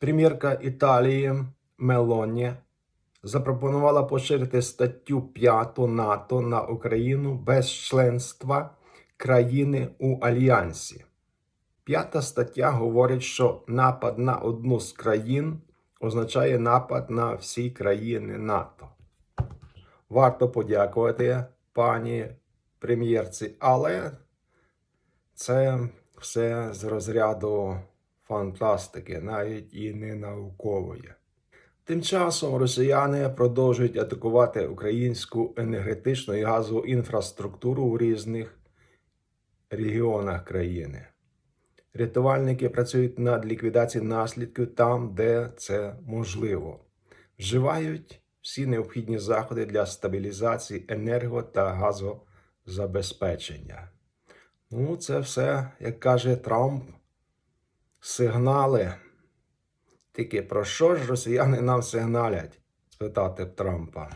Прем'єрка Італії Мелоні запропонувала поширити статтю 5 НАТО на Україну без членства країни у альянсі. П'ята стаття говорить, що напад на одну з країн означає напад на всі країни НАТО. Варто подякувати пані прем'єрці, але це все з розряду фантастики, навіть і не наукової. Тим часом росіяни продовжують атакувати українську енергетичну і газову інфраструктуру у різних регіонах країни. Рятувальники працюють над ліквідацією наслідків там, де це можливо. Вживають всі необхідні заходи для стабілізації енерго та газозабезпечення. Ну, це все, як каже Трамп, сигнали. Тільки про що ж росіяни нам сигналять? спитати Трампа.